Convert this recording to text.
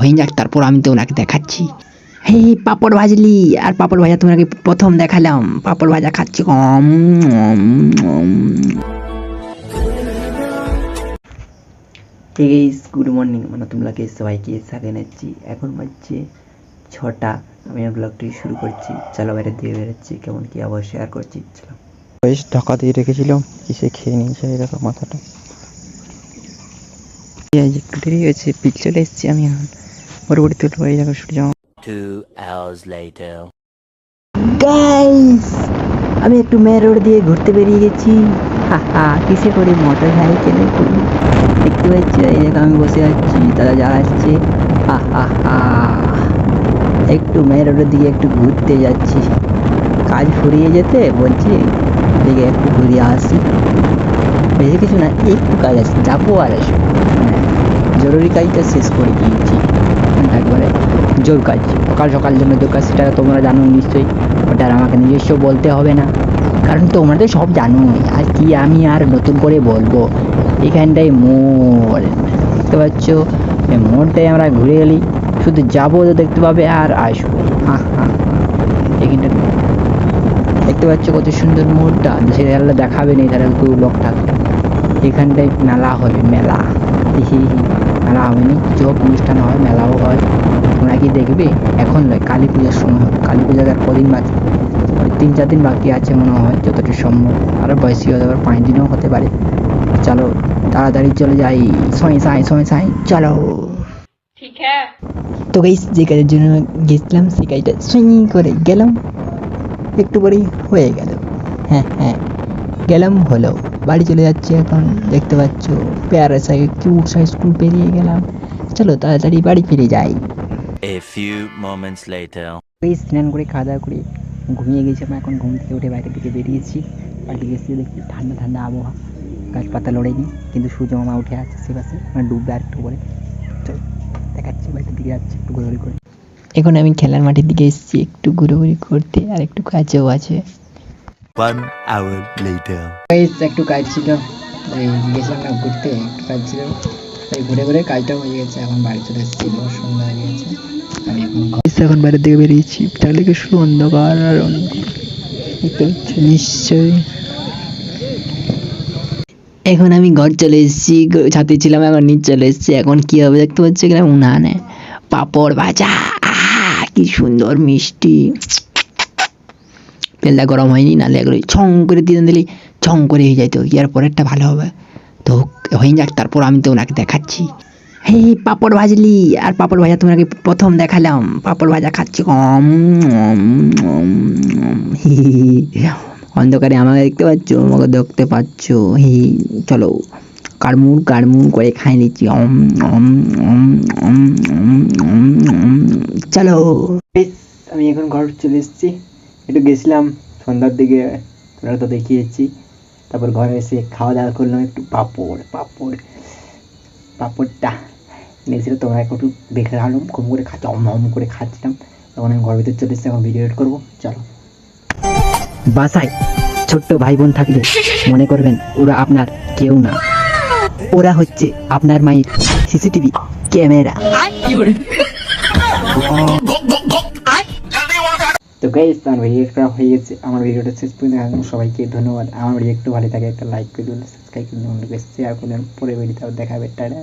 হয়ে যাক তারপর আমি তো ওনাকে দেখাচ্ছি। হে পাপড় ভাজলি। আর পাপড় ভাজা তোমাকে প্রথম দেখালাম। পাপড় ভাজা খাচ্ছি কম গুড মর্নিং মানে তোমরাকে সবাইকে সাথে নিচ্ছি এখন বাজছে ছটা। আমি ব্লগটি শুরু করছি। চলো বাইরে দিয়ে বেরোচ্ছি। কেমন কি আবার শেয়ার করছি। চলো। বেশ ঢাকা দিয়ে রেখেছিলাম। কিসে খেয়ে নিয়েছে দেখো মাথাটা? একটু দেরি হয়েছে। পিক চলে এসেছি আমি এখন। পরবর্তী তুলবো এই দেখো সূর্য Two hours later. গাইস আমি একটু মেয়ে রোড দিয়ে ঘুরতে বেরিয়ে গেছি। হা হা কিসে করে মোটর সাইকেলে? দেখতে পাচ্ছি এই দেখো আমি বসে আছি তারা যারা আসছে। হা হা হা। একটু মেয়ে রোডের দিকে একটু ঘুরতে যাচ্ছি। কাজ ফুরিয়ে যেতে বলছি দিকে একটু ঘুরিয়ে আসি। বেশি কিছু না একটু কাজ আছে যাব আর আসব। হ্যাঁ, জরুরি কাজটা শেষ করে দিয়েছি। একবারে জোর কাজ। সকাল সকাল জন্য জোর কাজ, সেটা তোমরা জানো নিশ্চয়ই ওটা আর আমাকে নিজস্ব বলতে হবে না। কারণ তোমরা তো সব জানোই, আর কি আমি আর নতুন করে বলব? এখানটায় মোড় দেখতে পাচ্ছ মোড়টাই আমরা ঘুরে গেলি শুধু যাব তো দেখতে পাবে আর আসব। হা হা এখানটা দেখতে পাচ্ছ কত সুন্দর মোড়টা সেটা দেখাবে না তারা একটু লোকটা এখানটায় মেলা হবে, মেলা। হি হি। আর আওয়ামী যোগ অনুষ্ঠান হয় মেলাও হয়। তোমরা কি দেখবে? এখন নয় কালী পূজার সময় হবে। কালী পূজার আর কদিন বাকি ওই তিন চার দিন বাকি আছে মনে হয় যতটা সম্ভব। আরও বয়সী হতে পারে পাঁচ দিনও হতে পারে। চলো তাড়াতাড়ি চলে যাই। সময় সাই সময় সাই চলো। হ্যাঁ। তো গাইস যে কাজের জন্য গেছিলাম সেই কাজটা সুইমিং করে গেলাম। একটু পরেই হয়ে গেল। হ্যাঁ হ্যাঁ। গেলাম হলো বাড়ি চলে যাচ্ছি এখন দেখতে পাচ্ছ পেয়ারা সাইকেল কিউট সাইজ স্কুল পেরিয়ে গেলাম। চলো তাড়াতাড়ি বাড়ি ফিরে যাই। A few moments later. স্নান করে খাওয়া দাওয়া করে ঘুমিয়ে গেছিলাম এখন ঘুম থেকে উঠে বাইরের দিকে বেরিয়েছি। বাড়ি এসে দেখছি ঠান্ডা ঠান্ডা আবহাওয়া গাছপাতা লড়েনি কিন্তু সূর্য মামা উঠে আছে সে পাশে মানে ডুববে আর একটু করে চল দেখাচ্ছি বাইরের দিকে যাচ্ছি একটু ঘোরাঘুরি করে। এখন আমি খেলার মাঠের দিকে এসেছি একটু ঘোরাঘুরি করতে আর একটু কাজেও আছে। One hour later. একটু কাজ ছিল এই গেছিলাম না ঘুরতে একটু কাজ ছিল। তাই ঘুরে ঘুরে কাজটা হয়ে গেছে এখন বাড়ি চলে এসেছি সন্ধ্যা হয়ে গেছে আমি এখন এখন বাইরের দিকে বেরিয়েছি চারিদিকে শুধু অন্ধকার আর অন্ধকার দেখতে পাচ্ছ? নিশ্চয়ই। এখন আমি ঘর চলে এসেছি ছাদে ছিলাম এখন নিচ চলে এসেছি এখন কি হবে দেখতে পাচ্ছি এখানে উনানে পাপড় ভাজা আহ, কি সুন্দর মিষ্টি। তেলটা গরম হয়নি নাহলে এগুলো ছং করে দিয়ে দিলে ছং করে হয়ে যাইতো ইয়ার পরেরটা ভালো হবে। তো হয়ে যাক, তারপর আমি তো ওনাকে দেখাচ্ছি। হে পাপড় ভাজলি, আর পাপড় ভাজা তোমাকে প্রথম দেখালাম। পাপড় ভাজা খাচ্ছি কম অন্ধকারে আমাকে দেখতে পাচ্ছ, আমাকে দেখতে পাচ্ছ, হি চলো, কাড়মুড় কাড়মুড় করে খাই নিচ্ছি অম অম অম অম অম অম চলো। আমি এখন ঘর চলে এসেছি। একটু গেছিলাম সন্ধ্যার দিকে তোরা তো দেখিয়েছি। তারপর ঘরে এসে খাওয়া দাওয়া করলাম একটু পাঁপড় পাঁপড় পাঁপড়টা নিয়েছিল তোমরা একটু দেখে রাখলাম কম করে খাচ্ছি অম অম করে খাচ্ছিলাম। তখন আমি ঘর ভিতরে চলে এসেছি এখন ভিডিও এডিট করব। চলো। বাসায় ছোট্ট ভাই বোন থাকলে মনে করবেন ওরা আপনার কেউ না। ওরা হচ্ছে আপনার মায়ের সিসিটিভি ক্যামেরা। তো গাইস আমার ভিডিও হয়ে গেছে। আমার ভিডিওটা শেষ পর্যন্ত দেখার সবাইকে ধন্যবাদ। আমার ভিডিও একটু ভালো থাকে একটা লাইক করে দিন সাবস্ক্রাইব করে দিন শেয়ার করে দিন পরে ভিডিওতে দেখাবে। টাটা